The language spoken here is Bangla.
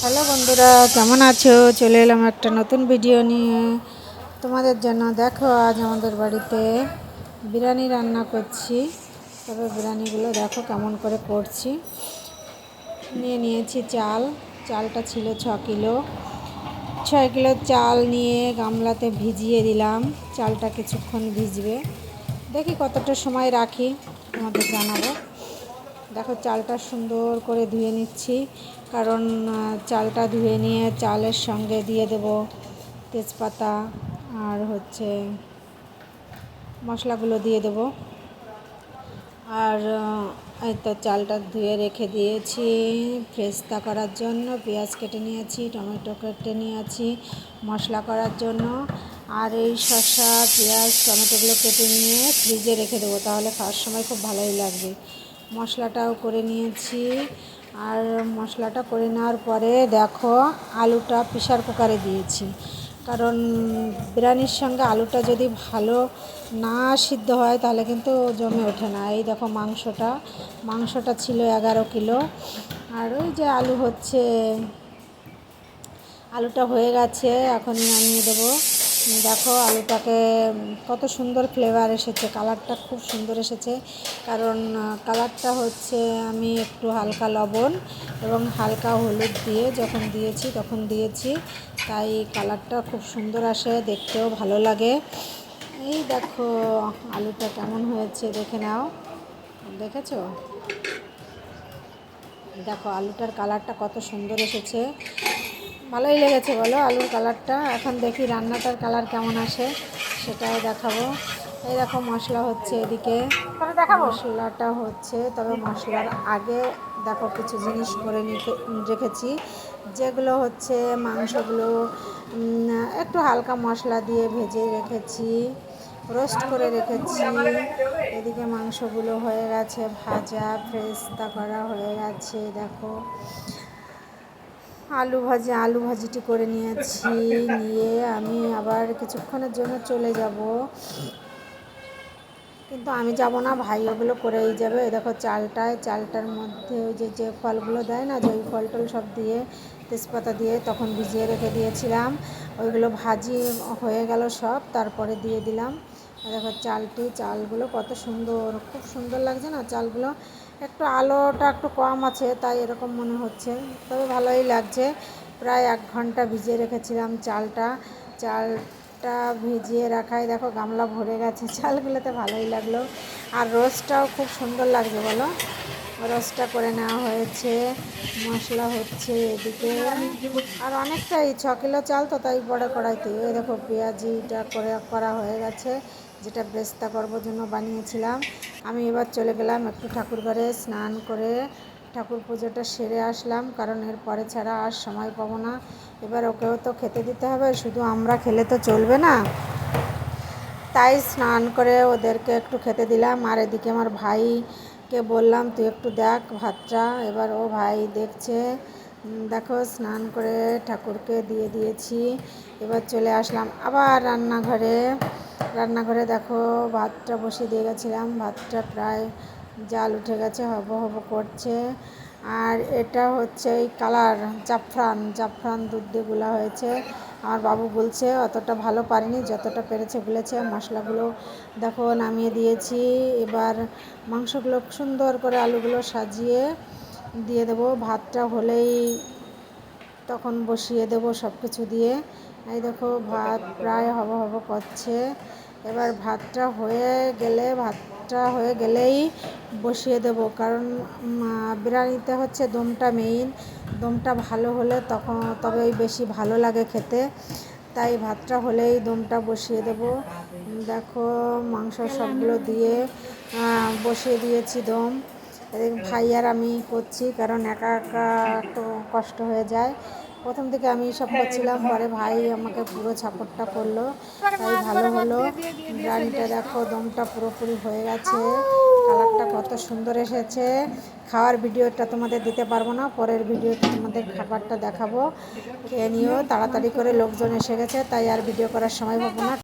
হ্যালো বন্ধুরা, কেমন আছো? চলে এলাম একটা নতুন ভিডিও নিয়ে। তোমাদের জন্য দেখো, আজ আমাদের বাড়িতে বিরিয়ানি রান্না করছি। তবে বিরিয়ানিগুলো দেখো কেমন করে করছি। নিয়ে নিয়েছি চাল। চালটা ছিল ছ কিলো। ছয় কিলো চাল নিয়ে গামলাতে ভিজিয়ে দিলাম। চালটা কিছুক্ষণ ভিজবে। দেখি কতটা সময় রাখি, তোমাদের জানাব। দেখো চালটা সুন্দর করে ধুয়ে নিচ্ছি, কারণ চালটা ধুয়ে নিয়ে চালের সঙ্গে দিয়ে দেব তেজপাতা আর হচ্ছে মশলাগুলো দিয়ে দেব। আর তো চালটা ধুয়ে রেখে দিয়েছি ফ্রেস্তা করার জন্য, পেঁয়াজ কেটে নিয়েছি, টমেটো কেটে নিয়েছি, মশলা করার জন্য, আর এই শসা, পেঁয়াজ, টমেটোগুলো কেটে নিয়ে ফ্রিজে রেখে দেবো, তাহলে খাওয়ার সময় খুব ভালোই লাগবে। মশলাটাও করে নিয়েছি। আর মশলাটা করে নেওয়ার পরে দেখো আলুটা প্রেশার কুকারে দিয়েছি। কারণ বিরিয়ানির সঙ্গে আলুটা যদি ভালো না সিদ্ধ হয় তাহলে কিন্তু জমে ওঠে না। এই দেখো মাংসটা মাংসটা ছিল এগারো কিলো। আর ওই যে আলু হচ্ছে, আলুটা হয়ে গেছে, এখনই নামিয়ে দেবো। দেখো আলুটাকে কত সুন্দর ফ্লেভার এসেছে কালারটা খুব সুন্দর এসেছে। কারণ কালারটা হচ্ছে আমি একটু হালকা লবণ এবং হালকা হলুদ দিয়ে যখন দিয়েছি তখন দিয়েছি, তাই কালারটা খুব সুন্দর আসে, দেখতেও ভালো লাগে। এই দেখো আলুটা কেমন হয়েছে, দেখে নাও। দেখেছ? দেখো আলুটার কালারটা কত সুন্দর এসেছে। ভালোই লেগেছে বলো আলুর কালারটা। এখন দেখি রান্নাটার কালার কেমন আসে সেটাই দেখাবো। এই দেখো মশলা হচ্ছে এদিকে। মশলাটা হচ্ছে তবে মশলার আগে দেখো কিছু জিনিস করে রেখেছি। যেগুলো হচ্ছে মাংসগুলো একটু হালকা মশলা দিয়ে ভেজে রেখেছি রোস্ট করে রেখেছি। এদিকে মাংসগুলো হয়ে গেছে ভাজা ফ্রেস্তা করা হয়ে গেছে দেখো। আলু ভাজি, আলু ভাজিটি করে নিয়েছি। নিয়ে আমি আবার কিছুক্ষণের জন্য চলে যাব। কিন্তু আমি যাব না ভাই, ওগুলো করেই যাবে। ওই দেখো চালটায়, চালটার মধ্যে ওই যে যে ফলগুলো দেয় না, যে ওই ফল টল সব দিয়ে, তেজপাতা দিয়ে তখন ভিজিয়ে রেখে দিয়েছিলাম। ওইগুলো ভাজি হয়ে গেল সব, তারপরে দিয়ে দিলাম। দেখো চালটি, চালগুলো কত সুন্দর, খুব সুন্দর লাগছে না চালগুলো? একটু আলোটা একটু কম আছে, তাই এরকম মনে হচ্ছে। তবে ভালোই লাগছে। প্রায় এক ঘণ্টা ভিজিয়ে রেখেছিলাম চালটা। চালটা ভিজিয়ে রাখায় দেখো গামলা ভরে গেছে। চালগুলোতে ভালোই লাগল। আর রোস্টটাও খুব সুন্দর লাগছে, বলো? রোস্টটা করে নেওয়া হয়েছে। মশলা হচ্ছে এদিকে। আর অনেকটাই, ছ কিলো চাল তো তাই বড় কড়াইতে। এই দেখো পেঁয়াজিটা করে করা হয়ে গেছে। যেটা বেস্তা করবার জন্য বানিয়েছিলাম, আমি এবার চলে গেলাম একটু ঠাকুর ঘরে স্নান করে ঠাকুর পুজোটা সেরে আসলাম, কারণ এর পরে ছাড়া আর সময় পাবো না। এবার ওকেও তো খেতে দিতে হবে, শুধু আমরা খেলে তো চলবে না। তাই স্নান করে ওদেরকে একটু খেতে দিলাম, আর এদিকে আমার ভাইকে বললাম, তুই একটু দেখ ভাতটা। এবার ও ভাই দেখছে দেখো, স্নান করে ঠাকুরকে দিয়ে দিয়েছি। এবার চলে আসলাম আবার রান্নাঘরে। রান্নাঘরে দেখো ভাতটা বসিয়ে দিয়ে গেছিলাম। ভাতটা প্রায় জাল উঠে গেছে, হব হব করছে। আর এটা হচ্ছে এই কালার, জাফরান জাফরান দুধ দিয়ে গুলা হয়েছে। আমার বাবু বলছে, অতটা ভালো পারিনি, যতটা পেরেছে বলেছে মশলাগুলো দেখো নামিয়ে দিয়েছি। এবার মাংসগুলো সুন্দর করে আলুগুলো সাজিয়ে দিয়ে দেবো। ভাতটা হলেই তখন বসিয়ে দেবো সব কিছু দিয়ে। এই দেখো, ভাত প্রায় হব হব করছে। এবার ভাতটা হয়ে গেলে, ভাতটা হয়ে গেলেই বসিয়ে দেবো। কারণ বিরিয়ানিতে হচ্ছে দমটা মেইন দমটা ভালো হলে তখন তবেই বেশি ভালো লাগে খেতে। তাই ভাতটা হলেই দমটা বসিয়ে দেব। দেখো, মাংস সবগুলো দিয়ে বসিয়ে দিয়েছি দম। ভাই আর আমি করছি, কারণ একা একা একটু কষ্ট হয়ে যায়। প্রথম থেকে আমি সব করছিলাম। পরে ভাই আমাকে পুরো ছাপড়টা করল। তাই ভালো হলো। বিরিয়ানিটা দেখো, দমটা পুরোপুরি হয়ে গেছে। কালারটা কত সুন্দর এসেছে। খাওয়ার ভিডিওটা তোমাদের দিতে পারব না। পরের ভিডিওতে তোমাদের খাবারটা দেখাবো। খেয়ে নিও। তাড়াতাড়ি করে লোকজন এসে গেছে, তাই আর ভিডিও করার সময় পাবো না।